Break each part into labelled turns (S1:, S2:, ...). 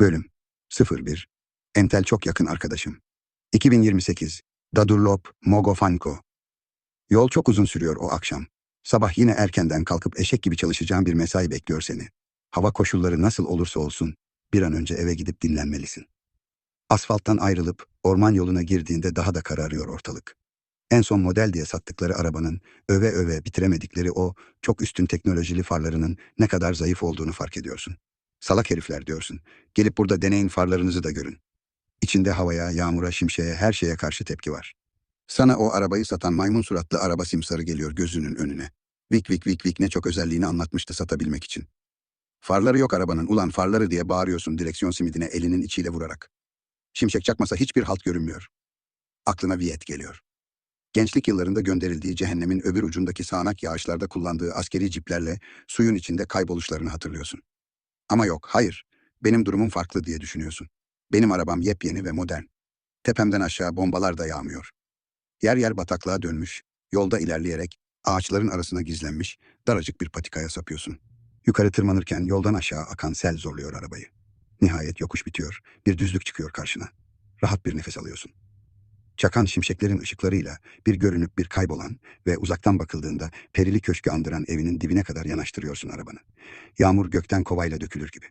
S1: Bölüm 01 Entel çok yakın arkadaşım. 2028 Dadurlop Mogofanko Yol çok uzun sürüyor o akşam. Sabah yine erkenden kalkıp eşek gibi çalışacağın bir mesai bekliyor seni. Hava koşulları nasıl olursa olsun bir an önce eve gidip dinlenmelisin. Asfalttan ayrılıp orman yoluna girdiğinde daha da kararıyor ortalık. En son model diye sattıkları arabanın öve öve bitiremedikleri o çok üstün teknolojili farlarının ne kadar zayıf olduğunu fark ediyorsun. Salak herifler diyorsun. Gelip burada deneyin farlarınızı da görün. İçinde havaya, yağmura, şimşeğe, her şeye karşı tepki var. Sana o arabayı satan maymun suratlı araba simsarı geliyor gözünün önüne. Vik vik vik vik ne çok özelliğini anlatmıştı satabilmek için. Farları yok arabanın, ulan farları diye bağırıyorsun direksiyon simidine elinin içiyle vurarak. Şimşek çakmasa hiçbir halt görünmüyor. Aklına Viyet geliyor. Gençlik yıllarında gönderildiği cehennemin öbür ucundaki sağanak yağışlarda kullandığı askeri ciplerle suyun içinde kayboluşlarını hatırlıyorsun. Ama yok, hayır. Benim durumum farklı diye düşünüyorsun. Benim arabam yepyeni ve modern. Tepemden aşağı bombalar da yağmıyor. Yer yer bataklığa dönmüş, yolda ilerleyerek ağaçların arasına gizlenmiş daracık bir patikaya sapıyorsun. Yukarı tırmanırken yoldan aşağı akan sel zorluyor arabayı. Nihayet yokuş bitiyor, bir düzlük çıkıyor karşına. Rahat bir nefes alıyorsun. Çakan şimşeklerin ışıklarıyla bir görünüp bir kaybolan ve uzaktan bakıldığında perili köşkü andıran evinin dibine kadar yanaştırıyorsun arabanı. Yağmur gökten kovayla dökülür gibi.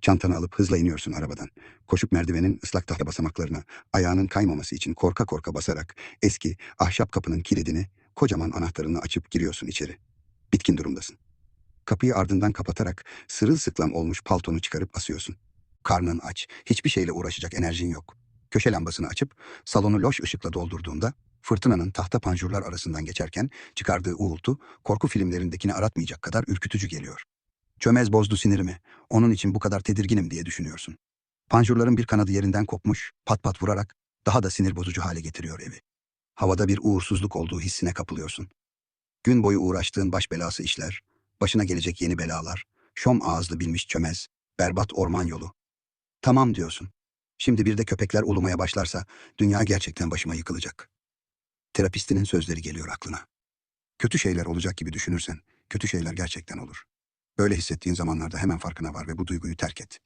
S1: Çantanı alıp hızla iniyorsun arabadan. Koşup merdivenin ıslak tahta basamaklarına, ayağının kaymaması için korka korka basarak eski ahşap kapının kilidini, kocaman anahtarını açıp giriyorsun içeri. Bitkin durumdasın. Kapıyı ardından kapatarak sırılsıklam olmuş paltonu çıkarıp asıyorsun. Karnın aç, hiçbir şeyle uğraşacak enerjin yok. Köşe lambasını açıp salonu loş ışıkla doldurduğunda fırtınanın tahta panjurlar arasından geçerken çıkardığı uğultu korku filmlerindekini aratmayacak kadar ürkütücü geliyor. Çömez bozdu sinirimi. Onun için bu kadar tedirginim diye düşünüyorsun. Panjurların bir kanadı yerinden kopmuş, pat pat vurarak daha da sinir bozucu hale getiriyor evi. Havada bir uğursuzluk olduğu hissine kapılıyorsun. Gün boyu uğraştığın baş belası işler, başına gelecek yeni belalar, şom ağızlı bilmiş çömez, berbat orman yolu. Tamam diyorsun. Şimdi bir de köpekler ulumaya başlarsa dünya gerçekten başıma yıkılacak. Terapistinin sözleri geliyor aklına. Kötü şeyler olacak gibi düşünürsen kötü şeyler gerçekten olur. Böyle hissettiğin zamanlarda hemen farkına var ve bu duyguyu terk et.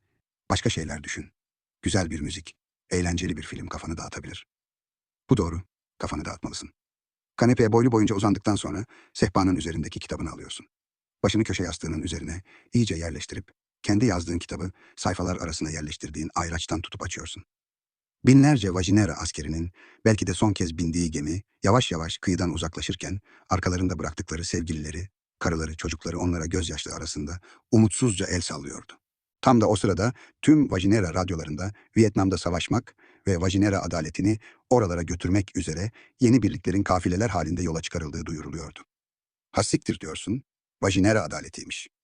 S1: Başka şeyler düşün. Güzel bir müzik, eğlenceli bir film kafanı dağıtabilir. Bu doğru, kafanı dağıtmalısın. Kanepeye boylu boyunca uzandıktan sonra sehpanın üzerindeki kitabını alıyorsun. Başını köşe yastığının üzerine iyice yerleştirip kendi yazdığın kitabı sayfalar arasına yerleştirdiğin ayraçtan tutup açıyorsun. Binlerce Vajinera askerinin belki de son kez bindiği gemi yavaş yavaş kıyıdan uzaklaşırken arkalarında bıraktıkları sevgilileri, karıları, çocukları onlara gözyaşlı arasında umutsuzca el sallıyordu. Tam da o sırada tüm Vajinera radyolarında Vietnam'da savaşmak ve Vajinera adaletini oralara götürmek üzere yeni birliklerin kafileler halinde yola çıkarıldığı duyuruluyordu. Hassiktir diyorsun, Vajinera adaletiymiş.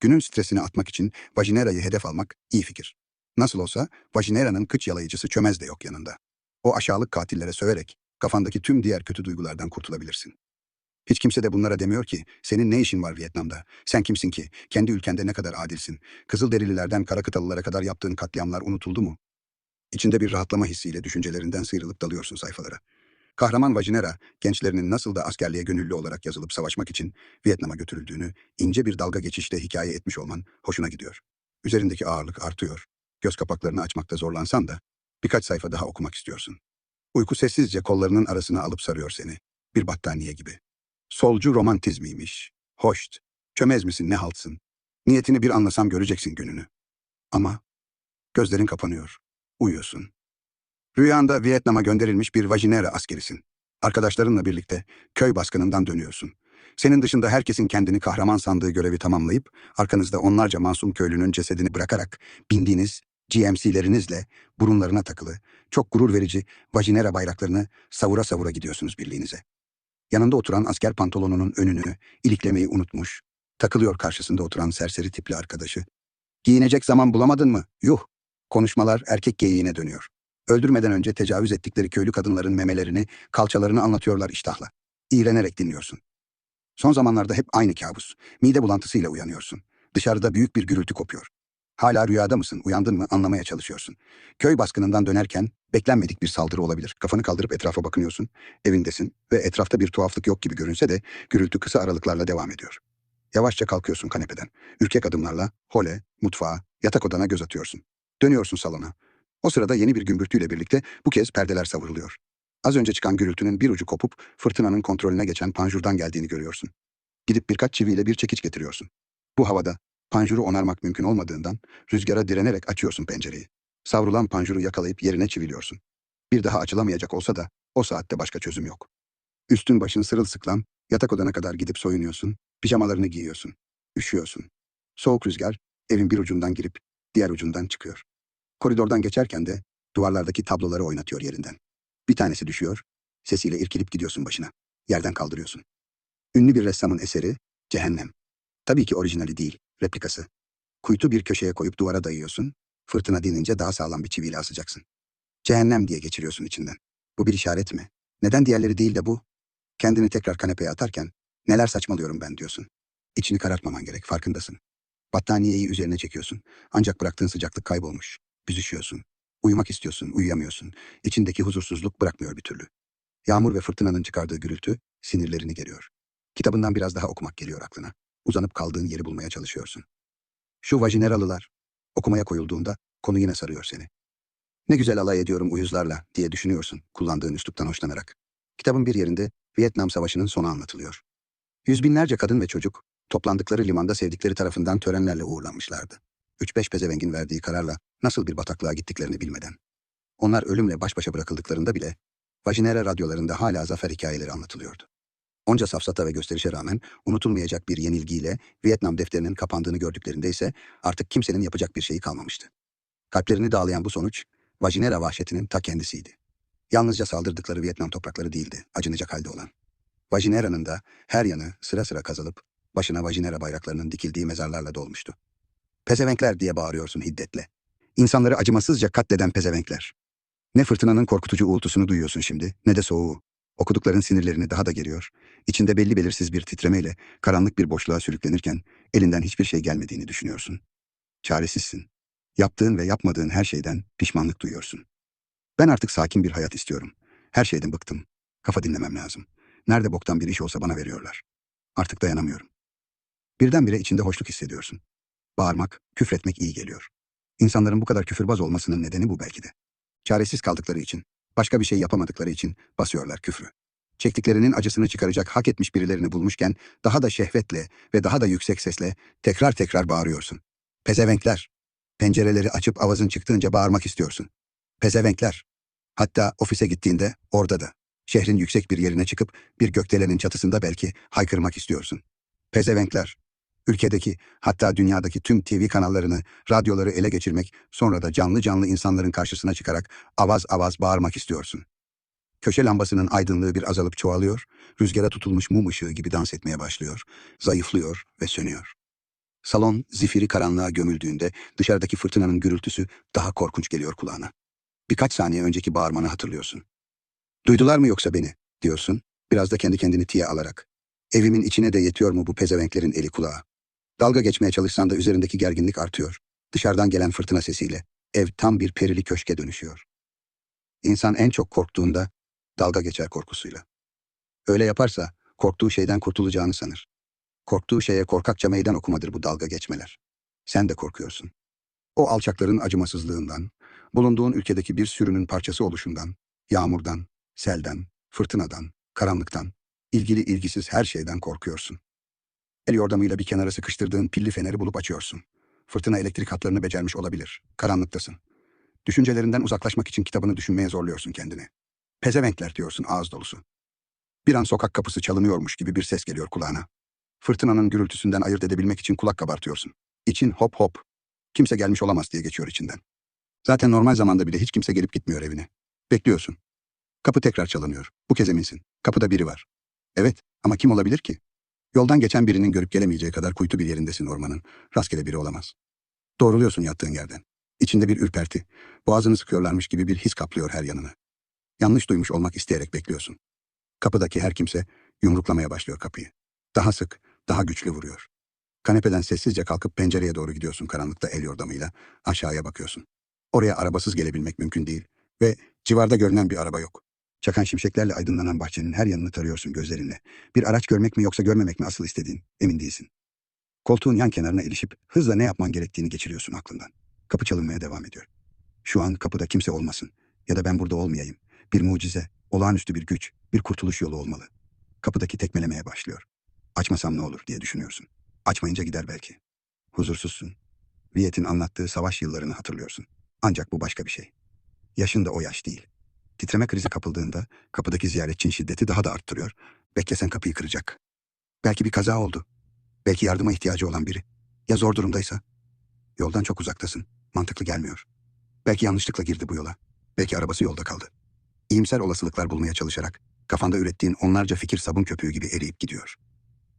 S1: Günün stresini atmak için Vajinera'yı hedef almak iyi fikir. Nasıl olsa Vajinera'nın kıç yalayıcısı çömez de yok yanında. O aşağılık katillere söverek kafandaki tüm diğer kötü duygulardan kurtulabilirsin. Hiç kimse de bunlara demiyor ki senin ne işin var Vietnam'da? Sen kimsin ki? Kendi ülkende ne kadar adilsin? Kızılderililerden kara kıtalılara kadar yaptığın katliamlar unutuldu mu? İçinde bir rahatlama hissiyle düşüncelerinden sıyrılıp dalıyorsun sayfalara. Kahraman Vajinera, gençlerinin nasıl da askerliğe gönüllü olarak yazılıp savaşmak için Vietnam'a götürüldüğünü ince bir dalga geçişte hikaye etmiş olman hoşuna gidiyor. Üzerindeki ağırlık artıyor. Göz kapaklarını açmakta zorlansan da birkaç sayfa daha okumak istiyorsun. Uyku sessizce kollarının arasına alıp sarıyor seni. Bir battaniye gibi. Solcu romantizmiymiş. Hoşt. Çömez misin ne haltsın? Niyetini bir anlasam göreceksin gününü. Ama gözlerin kapanıyor. Uyuyorsun. Rüyanda Vietnam'a gönderilmiş bir Vajinera askerisin. Arkadaşlarınla birlikte köy baskınından dönüyorsun. Senin dışında herkesin kendini kahraman sandığı görevi tamamlayıp arkanızda onlarca masum köylünün cesedini bırakarak bindiğiniz GMC'lerinizle burunlarına takılı, çok gurur verici Vajinera bayraklarını savura savura gidiyorsunuz birliğinize. Yanında oturan asker pantolonunun önünü iliklemeyi unutmuş, takılıyor karşısında oturan serseri tipli arkadaşı. Giyinecek zaman bulamadın mı? Yuh! Konuşmalar erkek geyiğine dönüyor. Öldürmeden önce tecavüz ettikleri köylü kadınların memelerini, kalçalarını anlatıyorlar iştahla. İğrenerek dinliyorsun. Son zamanlarda hep aynı kabus. Mide bulantısıyla uyanıyorsun. Dışarıda büyük bir gürültü kopuyor. Hala rüyada mısın, uyandın mı anlamaya çalışıyorsun. Köy baskınından dönerken beklenmedik bir saldırı olabilir. Kafanı kaldırıp etrafa bakınıyorsun. Evindesin ve etrafta bir tuhaflık yok gibi görünse de gürültü kısa aralıklarla devam ediyor. Yavaşça kalkıyorsun kanepeden. Ürkek adımlarla hole, mutfağa, yatak odana göz atıyorsun. Dönüyorsun salona. O sırada yeni bir gümbürtüyle birlikte bu kez perdeler savruluyor. Az önce çıkan gürültünün bir ucu kopup fırtınanın kontrolüne geçen panjurdan geldiğini görüyorsun. Gidip birkaç çiviyle bir çekiç getiriyorsun. Bu havada panjuru onarmak mümkün olmadığından rüzgara direnerek açıyorsun pencereyi. Savrulan panjuru yakalayıp yerine çiviliyorsun. Bir daha açılamayacak olsa da o saatte başka çözüm yok. Üstün başın sırılsıklam, yatak odana kadar gidip soyunuyorsun, pijamalarını giyiyorsun. Üşüyorsun. Soğuk rüzgar evin bir ucundan girip diğer ucundan çıkıyor. Koridordan geçerken de duvarlardaki tabloları oynatıyor yerinden. Bir tanesi düşüyor, sesiyle irkilip gidiyorsun başına. Yerden kaldırıyorsun. Ünlü bir ressamın eseri Cehennem. Tabii ki orijinali değil, replikası. Kuytu bir köşeye koyup duvara dayıyorsun, fırtına dinince daha sağlam bir çiviyle asacaksın. Cehennem diye geçiriyorsun içinden. Bu bir işaret mi? Neden diğerleri değil de bu? Kendini tekrar kanepeye atarken neler saçmalıyorum ben diyorsun. İçini karartmaman gerek, farkındasın. Battaniyeyi üzerine çekiyorsun. Ancak bıraktığın sıcaklık kaybolmuş. Büzüşüyorsun. Uyumak istiyorsun, uyuyamıyorsun. İçindeki huzursuzluk bırakmıyor bir türlü. Yağmur ve fırtınanın çıkardığı gürültü sinirlerini geriyor. Kitabından biraz daha okumak geliyor aklına. Uzanıp kaldığın yeri bulmaya çalışıyorsun. Şu vajineralılar. Okumaya koyulduğunda konu yine sarıyor seni. Ne güzel alay ediyorum uyuzlarla diye düşünüyorsun kullandığın üsluptan hoşlanarak. Kitabın bir yerinde Vietnam Savaşı'nın sonu anlatılıyor. Yüz binlerce kadın ve çocuk toplandıkları limanda sevdikleri tarafından törenlerle uğurlanmışlardı. Üç beş pezevengin verdiği kararla nasıl bir bataklığa gittiklerini bilmeden. Onlar ölümle baş başa bırakıldıklarında bile vajinera radyolarında hala zafer hikayeleri anlatılıyordu. Onca safsata ve gösterişe rağmen unutulmayacak bir yenilgiyle Vietnam defterinin kapandığını gördüklerinde ise artık kimsenin yapacak bir şeyi kalmamıştı. Kalplerini dağlayan bu sonuç, vajinera vahşetinin ta kendisiydi. Yalnızca saldırdıkları Vietnam toprakları değildi, acınacak halde olan. Vajinera'nın da her yanı sıra sıra kazılıp başına vajinera bayraklarının dikildiği mezarlarla dolmuştu. Pezevenkler diye bağırıyorsun hiddetle. İnsanları acımasızca katleden pezevenkler. Ne fırtınanın korkutucu uğultusunu duyuyorsun şimdi, ne de soğuğu. Okudukların sinirlerini daha da geriyor. İçinde belli belirsiz bir titremeyle karanlık bir boşluğa sürüklenirken elinden hiçbir şey gelmediğini düşünüyorsun. Çaresizsin. Yaptığın ve yapmadığın her şeyden pişmanlık duyuyorsun. Ben artık sakin bir hayat istiyorum. Her şeyden bıktım. Kafa dinlemem lazım. Nerede boktan bir iş olsa bana veriyorlar. Artık dayanamıyorum. Birdenbire içinde hoşluk hissediyorsun. Bağırmak, küfretmek iyi geliyor. İnsanların bu kadar küfürbaz olmasının nedeni bu belki de. Çaresiz kaldıkları için, başka bir şey yapamadıkları için basıyorlar küfrü. Çektiklerinin acısını çıkaracak hak etmiş birilerini bulmuşken daha da şehvetle ve daha da yüksek sesle tekrar tekrar bağırıyorsun. Pezevenkler. Pencereleri açıp avazın çıktığınca bağırmak istiyorsun. Pezevenkler. Hatta ofise gittiğinde orada da. Şehrin yüksek bir yerine çıkıp bir gökdelenin çatısında belki haykırmak istiyorsun. Pezevenkler. Ülkedeki hatta dünyadaki tüm TV kanallarını, radyoları ele geçirmek, sonra da canlı canlı insanların karşısına çıkarak avaz avaz bağırmak istiyorsun. Köşe lambasının aydınlığı bir azalıp çoğalıyor, rüzgara tutulmuş mum ışığı gibi dans etmeye başlıyor, zayıflıyor ve sönüyor. Salon zifiri karanlığa gömüldüğünde dışarıdaki fırtınanın gürültüsü daha korkunç geliyor kulağına. Birkaç saniye önceki bağırmanı hatırlıyorsun. Duydular mı yoksa beni, diyorsun, biraz da kendi kendini tiye alarak. Evimin içine de yetiyor mu bu pezevenklerin eli kulağı? Dalga geçmeye çalışsan da üzerindeki gerginlik artıyor. Dışarıdan gelen fırtına sesiyle ev tam bir perili köşke dönüşüyor. İnsan en çok korktuğunda dalga geçer korkusuyla. Öyle yaparsa korktuğu şeyden kurtulacağını sanır. Korktuğu şeye korkakça meydan okumadır bu dalga geçmeler. Sen de korkuyorsun. O alçakların acımasızlığından, bulunduğun ülkedeki bir sürünün parçası oluşundan, yağmurdan, selden, fırtınadan, karanlıktan, ilgili ilgisiz her şeyden korkuyorsun. El yordamıyla bir kenara sıkıştırdığın pilli feneri bulup açıyorsun. Fırtına elektrik hatlarını becermiş olabilir. Karanlıktasın. Düşüncelerinden uzaklaşmak için kitabını düşünmeye zorluyorsun kendini. Pezevenkler diyorsun ağız dolusu. Bir an sokak kapısı çalınıyormuş gibi bir ses geliyor kulağına. Fırtınanın gürültüsünden ayırt edebilmek için kulak kabartıyorsun. İçin hop hop. Kimse gelmiş olamaz diye geçiyor içinden. Zaten normal zamanda bile hiç kimse gelip gitmiyor evine. Bekliyorsun. Kapı tekrar çalınıyor. Bu kez eminsin. Kapıda biri var. Evet ama kim olabilir ki? Yoldan geçen birinin görüp gelemeyeceği kadar kuytu bir yerindesin ormanın. Rastgele biri olamaz. Doğruluyorsun yattığın yerden. İçinde bir ürperti. Boğazını sıkıyorlarmış gibi bir his kaplıyor her yanını. Yanlış duymuş olmak isteyerek bekliyorsun. Kapıdaki her kimse yumruklamaya başlıyor kapıyı. Daha sık, daha güçlü vuruyor. Kanepeden sessizce kalkıp pencereye doğru gidiyorsun karanlıkta el yordamıyla. Aşağıya bakıyorsun. Oraya arabasız gelebilmek mümkün değil. Ve civarda görünen bir araba yok. Çakan şimşeklerle aydınlanan bahçenin her yanını tarıyorsun gözlerinle. Bir araç görmek mi yoksa görmemek mi asıl istediğin, emin değilsin. Koltuğun yan kenarına ilişip hızla ne yapman gerektiğini geçiriyorsun aklından. Kapı çalınmaya devam ediyor. Şu an kapıda kimse olmasın. Ya da ben burada olmayayım. Bir mucize, olağanüstü bir güç, bir kurtuluş yolu olmalı. Kapıdaki tekmelemeye başlıyor. Açmasam ne olur diye düşünüyorsun. Açmayınca gider belki. Huzursuzsun. Viyet'in anlattığı savaş yıllarını hatırlıyorsun. Ancak bu başka bir şey. Yaşın da o yaş değil. Titreme krizi kapıldığında kapıdaki ziyaretçinin şiddeti daha da arttırıyor. Beklesen kapıyı kıracak. Belki bir kaza oldu. Belki yardıma ihtiyacı olan biri. Ya zor durumdaysa? Yoldan çok uzaktasın. Mantıklı gelmiyor. Belki yanlışlıkla girdi bu yola. Belki arabası yolda kaldı. İyimser olasılıklar bulmaya çalışarak kafanda ürettiğin onlarca fikir sabun köpüğü gibi eriyip gidiyor.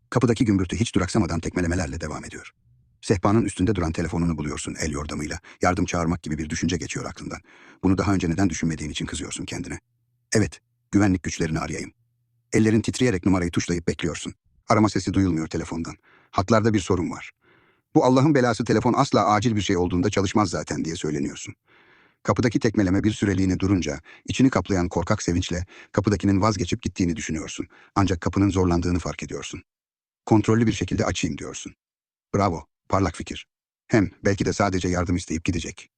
S1: Kapıdaki gümbürtü hiç duraksamadan tekmelemelerle devam ediyor. Sehpanın üstünde duran telefonunu buluyorsun el yordamıyla. Yardım çağırmak gibi bir düşünce geçiyor aklından. Bunu daha önce neden düşünmediğin için kızıyorsun kendine. Evet, güvenlik güçlerini arayayım. Ellerin titreyerek numarayı tuşlayıp bekliyorsun. Arama sesi duyulmuyor telefondan. Hatlarda bir sorun var. Bu Allah'ın belası telefon asla acil bir şey olduğunda çalışmaz zaten diye söyleniyorsun. Kapıdaki tekmeleme bir süreliğine durunca içini kaplayan korkak sevinçle kapıdakinin vazgeçip gittiğini düşünüyorsun. Ancak kapının zorlandığını fark ediyorsun. Kontrollü bir şekilde açayım diyorsun. Bravo, parlak fikir. Hem belki de sadece yardım isteyip gidecek.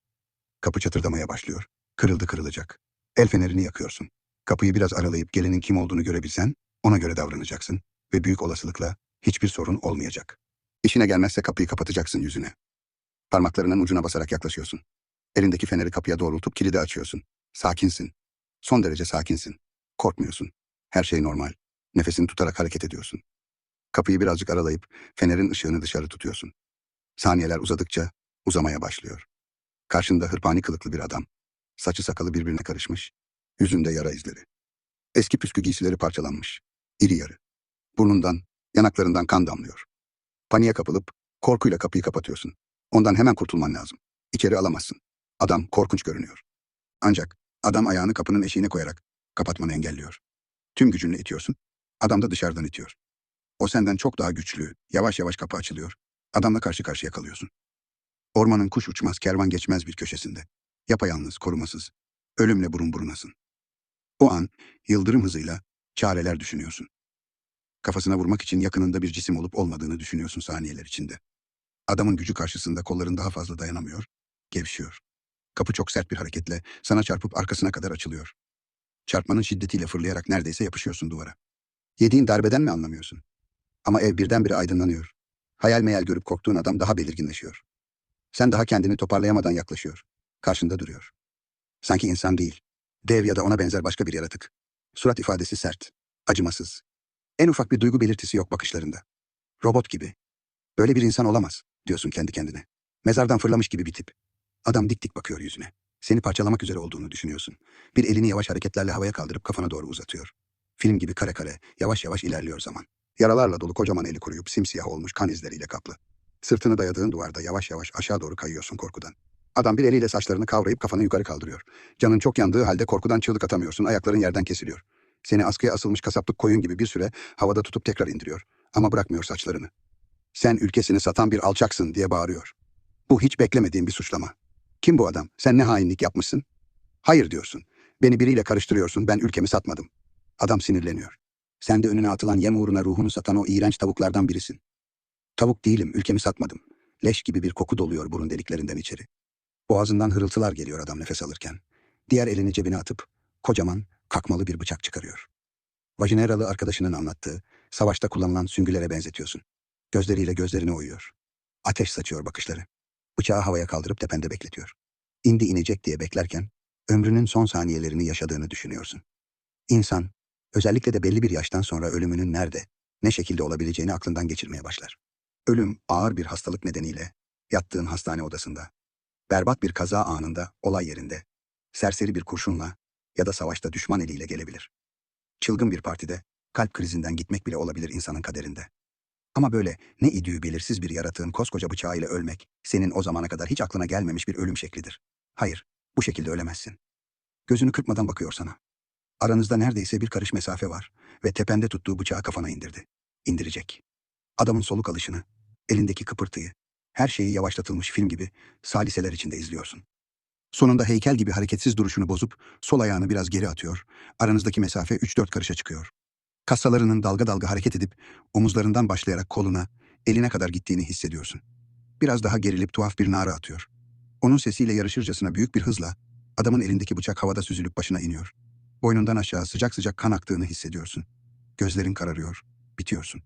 S1: Kapı çatırdamaya başlıyor. Kırıldı kırılacak. El fenerini yakıyorsun. Kapıyı biraz aralayıp gelinin kim olduğunu görebilsen ona göre davranacaksın ve büyük olasılıkla hiçbir sorun olmayacak. İşine gelmezse kapıyı kapatacaksın yüzüne. Parmaklarının ucuna basarak yaklaşıyorsun. Elindeki feneri kapıya doğrultup kilidi açıyorsun. Sakinsin. Son derece sakinsin. Korkmuyorsun. Her şey normal. Nefesini tutarak hareket ediyorsun. Kapıyı birazcık aralayıp fenerin ışığını dışarı tutuyorsun. Saniyeler uzadıkça uzamaya başlıyor. Karşında hırpani kılıklı bir adam. Saçı sakalı birbirine karışmış. Yüzünde yara izleri. Eski püskü giysileri parçalanmış. İri yarı. Burnundan, yanaklarından kan damlıyor. Paniğe kapılıp korkuyla kapıyı kapatıyorsun. Ondan hemen kurtulman lazım. İçeri alamazsın. Adam korkunç görünüyor. Ancak adam ayağını kapının eşiğine koyarak kapatmanı engelliyor. Tüm gücünle itiyorsun. Adam da dışarıdan itiyor. O senden çok daha güçlü. Yavaş yavaş kapı açılıyor. Adamla karşı karşıya kalıyorsun. Ormanın kuş uçmaz, kervan geçmez bir köşesinde. Yapayalnız, korumasız. Ölümle burun burunasın. O an yıldırım hızıyla çareler düşünüyorsun. Kafasına vurmak için yakınında bir cisim olup olmadığını düşünüyorsun saniyeler içinde. Adamın gücü karşısında kolların daha fazla dayanamıyor, gevşiyor. Kapı çok sert bir hareketle sana çarpıp arkasına kadar açılıyor. Çarpmanın şiddetiyle fırlayarak neredeyse yapışıyorsun duvara. Yediğin darbeden mi anlamıyorsun? Ama ev birdenbire aydınlanıyor. Hayal meyal görüp korktuğun adam daha belirginleşiyor. Sen daha kendini toparlayamadan yaklaşıyor. Karşında duruyor. Sanki insan değil. Dev ya da ona benzer başka bir yaratık. Surat ifadesi sert, acımasız. En ufak bir duygu belirtisi yok bakışlarında. Robot gibi. Böyle bir insan olamaz, diyorsun kendi kendine. Mezardan fırlamış gibi bir tip. Adam dik dik bakıyor yüzüne. Seni parçalamak üzere olduğunu düşünüyorsun. Bir elini yavaş hareketlerle havaya kaldırıp kafana doğru uzatıyor. Film gibi kare kare, yavaş yavaş ilerliyor zaman. Yaralarla dolu kocaman eli kuruyup simsiyah olmuş kan izleriyle kaplı. Sırtını dayadığın duvarda yavaş yavaş aşağı doğru kayıyorsun korkudan. Adam bir eliyle saçlarını kavrayıp kafanı yukarı kaldırıyor. Canın çok yandığı halde korkudan çığlık atamıyorsun, ayakların yerden kesiliyor. Seni askıya asılmış kasaplık koyun gibi bir süre havada tutup tekrar indiriyor. Ama bırakmıyor saçlarını. Sen ülkesini satan bir alçaksın diye bağırıyor. Bu hiç beklemediğim bir suçlama. Kim bu adam? Sen ne hainlik yapmışsın? Hayır diyorsun. Beni biriyle karıştırıyorsun, ben ülkemi satmadım. Adam sinirleniyor. Sen de önüne atılan yem uğruna ruhunu satan o iğrenç tavuklardan birisin. Tavuk değilim, ülkemi satmadım. Leş gibi bir koku doluyor burun deliklerinden içeri. Boğazından hırıltılar geliyor adam nefes alırken. Diğer elini cebine atıp kocaman, kakmalı bir bıçak çıkarıyor. Vajineralı arkadaşının anlattığı, savaşta kullanılan süngülere benzetiyorsun. Gözleriyle gözlerine oyuyor. Ateş saçıyor bakışları. Bıçağı havaya kaldırıp tepende bekletiyor. İndi inecek diye beklerken, ömrünün son saniyelerini yaşadığını düşünüyorsun. İnsan, özellikle de belli bir yaştan sonra ölümünün nerede, ne şekilde olabileceğini aklından geçirmeye başlar. Ölüm ağır bir hastalık nedeniyle, yattığın hastane odasında, berbat bir kaza anında, olay yerinde, serseri bir kurşunla ya da savaşta düşman eliyle gelebilir. Çılgın bir partide, kalp krizinden gitmek bile olabilir insanın kaderinde. Ama böyle ne idüğü belirsiz bir yaratığın koskoca bıçağıyla ölmek, senin o zamana kadar hiç aklına gelmemiş bir ölüm şeklidir. Hayır, bu şekilde ölemezsin. Gözünü kırpmadan bakıyor sana. Aranızda neredeyse bir karış mesafe var ve tepende tuttuğu bıçağı kafana indirdi. İndirecek. Adamın soluk alışını, elindeki kıpırtıyı, her şeyi yavaşlatılmış film gibi saliseler içinde izliyorsun. Sonunda heykel gibi hareketsiz duruşunu bozup sol ayağını biraz geri atıyor. Aranızdaki mesafe 3-4 karışa çıkıyor. Kassalarının dalga dalga hareket edip omuzlarından başlayarak koluna, eline kadar gittiğini hissediyorsun. Biraz daha gerilip tuhaf bir nara atıyor. Onun sesiyle yarışırcasına büyük bir hızla adamın elindeki bıçak havada süzülüp başına iniyor. Boynundan aşağı sıcak sıcak kan aktığını hissediyorsun. Gözlerin kararıyor, bitiyorsun.